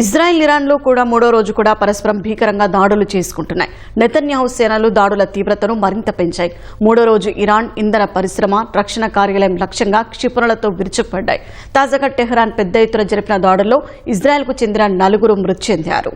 Israel ఇరాన్లో కూడా మూడో రోజు కూడా పరస్పరం భీకరంగా దాడులు చేసుకుంటున్నాయి. నెతన్యాహు సేనలు దాడుల తీవ్రతను మరింత పెంచాయి. మూడో రోజు ఇరాన్ ఇంధన పరిశ్రమ రక్షణ కార్యాలయం లక్ష్యంగా క్షిపణులతో విరుచుకుపడ్డాయి. తాజాగా టెహ్రాన్ పెద్ద ఎత్తున జరిపిన దాడుల్లో ఇజ్రాయెల్కు చెందిన నలుగురు మృతి చెందారు.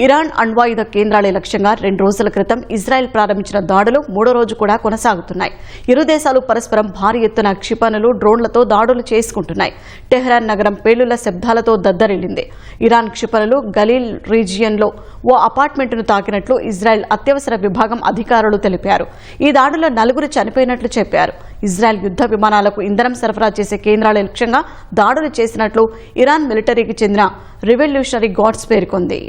ఇరాన్ అణ్వాయుధ కేంద్రాల లక్ష్యంగా రెండు రోజుల క్రితం ఇజ్రాయెల్ ప్రారంభించిన దాడులు మూడో రోజు కూడా కొనసాగుతున్నాయి. ఇరు దేశాలు పరస్పరం భారీ ఎత్తున క్షిపణులు డ్రోన్లతో దాడులు చేసుకుంటున్నాయి. టెహ్రాన్ నగరం పేలుళ్ళ శబ్దాలతో దద్దరిల్లింది. ఇరాన్ క్షిపణులు గలీల్ రీజియన్లో ఓ అపార్ట్మెంట్ను తాకినట్లు ఇజ్రాయెల్ అత్యవసర విభాగం అధికారులు తెలిపారు. ఈ దాడుల్లో నలుగురు చనిపోయినట్లు చెప్పారు. ఇజ్రాయెల్ యుద్ధ విమానాలకు ఇంధనం సరఫరా చేసే కేంద్రాల లక్ష్యంగా దాడులు చేసినట్లు ఇరాన్ మిలిటరీకి చెందిన రివల్యూషనరీ గాడ్స్ పేర్కొంది.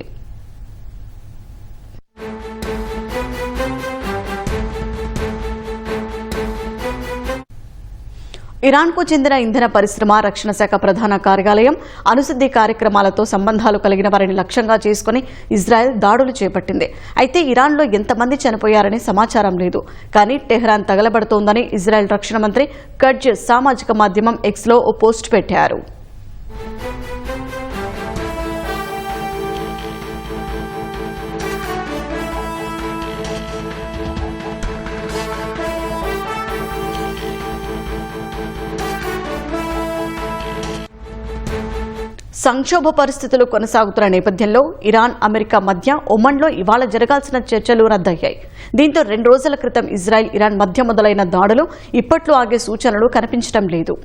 ఇరాన్కు చెందిన ఇంధన పరిశ్రమ రక్షణ శాఖ ప్రధాన కార్యాలయం అనుసిద్ధి కార్యక్రమాలతో సంబంధాలు కలిగిన వారిని లక్ష్యంగా చేసుకుని ఇజ్రాయెల్ దాడులు చేపట్టింది. అయితే ఇరాన్లో ఎంతమంది చనిపోయారనే సమాచారం లేదు. కానీ టెహ్రాన్ తగలబడుతోందని ఇజ్రాయెల్ రక్షణ మంత్రి కడ్జ్ సామాజిక మాధ్యమం ఎక్స్లో ఓ పోస్ట్ పెట్టారు. సంక్షోభ పరిస్థితులు కొనసాగుతున్న నేపథ్యంలో ఇరాన్ అమెరికా మధ్య ఒమన్లో ఇవాళ జరగాల్సిన చర్చలు రద్దయ్యాయి. దీంతో రెండు రోజుల క్రితం ఇజ్రాయెల్ ఇరాన్ మధ్య మొదలైన దాడులు ఇప్పట్లో ఆగే సూచనలు కనిపించడం లేదు.